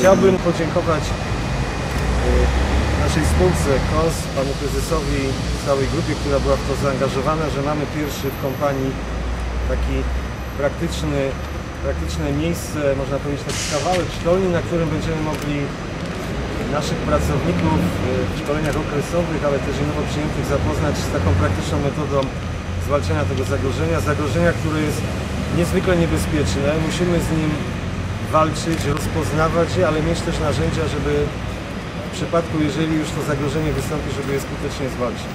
Chciałbym podziękować e, naszej spółce KOS, panu prezesowi, całej grupie, która była w to zaangażowana, że mamy pierwszy w kompanii taki praktyczny, praktyczne miejsce, można powiedzieć taki kawałek szkolny, na którym będziemy mogli naszych pracowników e, w szkoleniach okresowych, ale też i nowo przyjętych zapoznać z taką praktyczną metodą zwalczania tego zagrożenia. Zagrożenia, które jest niezwykle niebezpieczne. Musimy z nim walczyć, rozpoznawać je, ale mieć też narzędzia, żeby w przypadku, jeżeli już to zagrożenie wystąpi, żeby je skutecznie zwalczyć.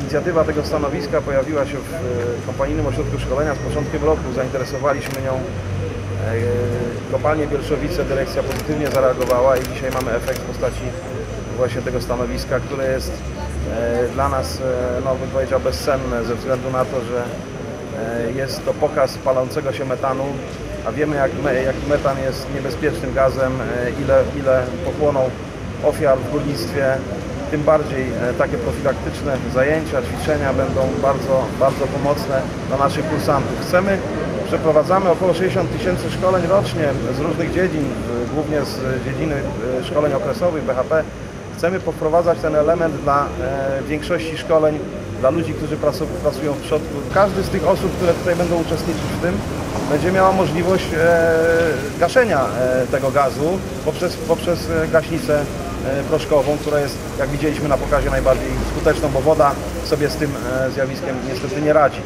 Inicjatywa tego stanowiska pojawiła się w e, Kompanijnym Ośrodku Szkolenia z początkiem roku. Zainteresowaliśmy nią e, kopalnię Bielszowice. Dyrekcja pozytywnie zareagowała i dzisiaj mamy efekt w postaci właśnie tego stanowiska, które jest e, dla nas, e, no bym powiedział, bezcenne ze względu na to, że jest to pokaz palącego się metanu, a wiemy jak, jak metan jest niebezpiecznym gazem, ile, ile pochłonął ofiar w górnictwie, tym bardziej takie profilaktyczne zajęcia, ćwiczenia będą bardzo, bardzo pomocne dla naszych kursantów. Chcemy, przeprowadzamy około 60 tysięcy szkoleń rocznie z różnych dziedzin, głównie z dziedziny e, szkoleń okresowych BHP. Chcemy poprowadzać ten element dla e, większości szkoleń, dla ludzi, którzy pracu- pracują w środku. Każdy z tych osób, które tutaj będą uczestniczyć w tym, będzie miała możliwość e, gaszenia tego gazu poprzez, poprzez gaśnicę proszkową, która jest, jak widzieliśmy na pokazie, najbardziej skuteczną, bo woda sobie z tym zjawiskiem niestety nie radzi.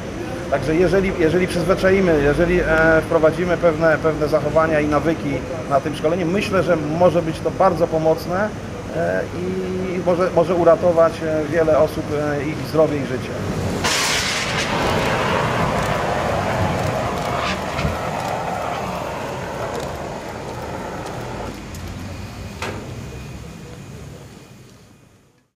Także jeżeli, jeżeli przyzwyczaimy, jeżeli e, wprowadzimy pewne, pewne zachowania i nawyki na tym szkoleniu, myślę, że może być to bardzo pomocne e, i może, może uratować e, wiele osób, ich zdrowie i życie.